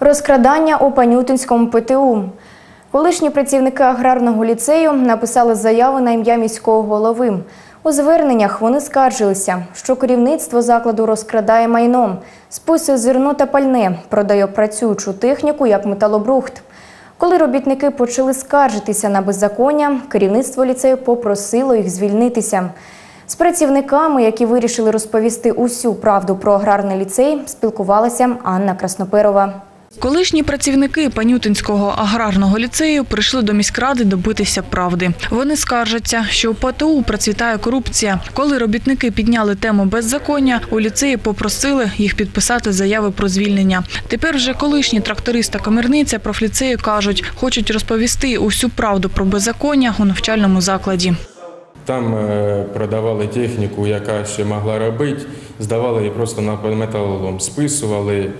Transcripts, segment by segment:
Розкрадання у Панютинському ПТУ. Колишні працівники аграрного ліцею написали заяву на ім'я міського голови. У зверненнях вони скаржилися, що керівництво закладу розкрадає майно, списує зерно та пальне, продає працюючу техніку як металобрухт. Коли робітники почали скаржитися на беззаконня, керівництво ліцею попросило їх звільнитися. З працівниками, які вирішили розповісти усю правду про аграрний ліцей, спілкувалася Анна Красноперова. Колишні працівники Панютинського аграрного ліцею прийшли до міськради добитися правди. Вони скаржаться, що у ПТУ процвітає корупція. Коли робітники підняли тему беззаконня, у ліцеї попросили їх підписати заяви про звільнення. Тепер вже колишні тракторист та комірниця профліцею кажуть, хочуть розповісти усю правду про беззаконня у навчальному закладі. Там е, продавали техніку, яка ще могла робити, здавали її просто на металолом, списували,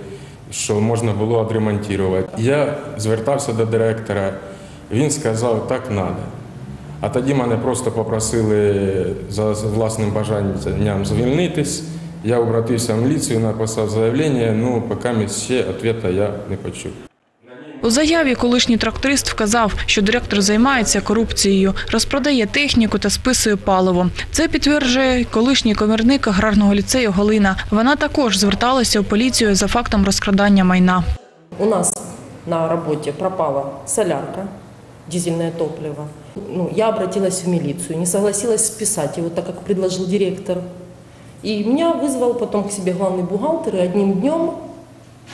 що можна було відремонтувати. Я звертався до директора, він сказав, так треба. А тоді мене просто попросили за власним бажанням звільнитись. Я обратився в міліцію, написав заявлення, ну поки ще відповіді я не почув. У заяві колишній тракторист вказав, що директор займається корупцією, розпродає техніку та списує паливо. Це підтверджує колишній комірник аграрного ліцею Галина. Вона також зверталася у поліцію за фактом розкрадання майна. У нас на работе пропала солярка, дизельное топливо. Ну, я обратилась в милицию, не согласилась списать его, так как предложил директор. И меня вызвал потом к себе главный бухгалтер и одним днем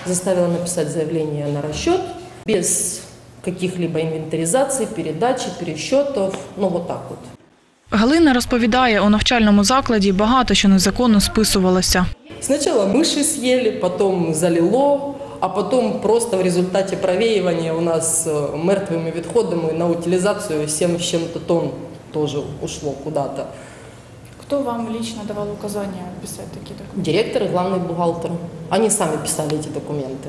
заставила написать заявление на расчет без каких-либо инвентаризаций, передачи, пересчетов, ну вот так вот. Галина розповідає, у навчальному закладі багато що незаконно списувалося. Сначала мыши съели, потом залило, а потом просто в результате провеивания у нас э, мертвыми відходами на утилизацию 7 с чем-то тонн тоже ушло куда-то. Кто вам лично давал указания писать такие документы? Директор и главный бухгалтер. Они сами писали эти документы.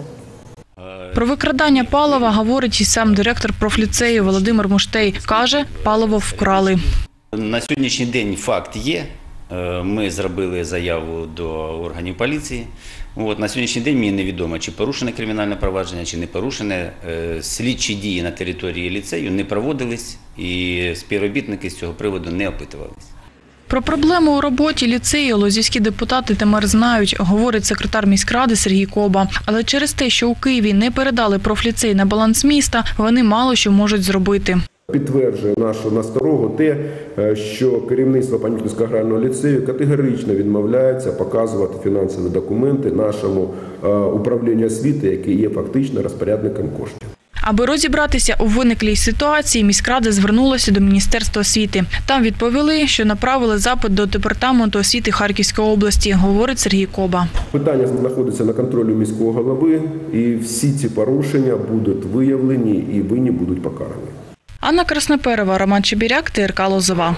Про викрадання палива говорить і сам директор профліцею Володимир Муштей. Каже, паливо вкрали. На сьогоднішній день факт є. Е, Ми зробили заяву до органів поліції. От, на сьогоднішній день мені невідомо, чи порушене кримінальне провадження, чи не порушене. Е, Слідчі дії на території ліцею не проводились, і співробітники з цього приводу не опитувались. Про проблему у роботі ліцею лозівські депутати тепер знають, говорить секретар міськради Сергій Коба. Але через те, що у Києві не передали профліцей на баланс міста, вони мало що можуть зробити. Підтверджує нашу насторогу те, е, що керівництво Панютинського аграрного ліцею категорично відмовляється показувати фінансові документи нашому е, управлінню освіти, яке є фактично розпорядником коштів. Аби розібратися у виниклій ситуації, міськрада звернулася до Міністерства освіти. Там відповіли, що направили запит до департаменту освіти Харківської області, говорить Сергій Коба. Питання знаходиться на контролі міського голови, і всі ці порушення будуть виявлені і винні будуть покарані. Анна Красноперова, Роман Чебіряк, ТРК Лозова.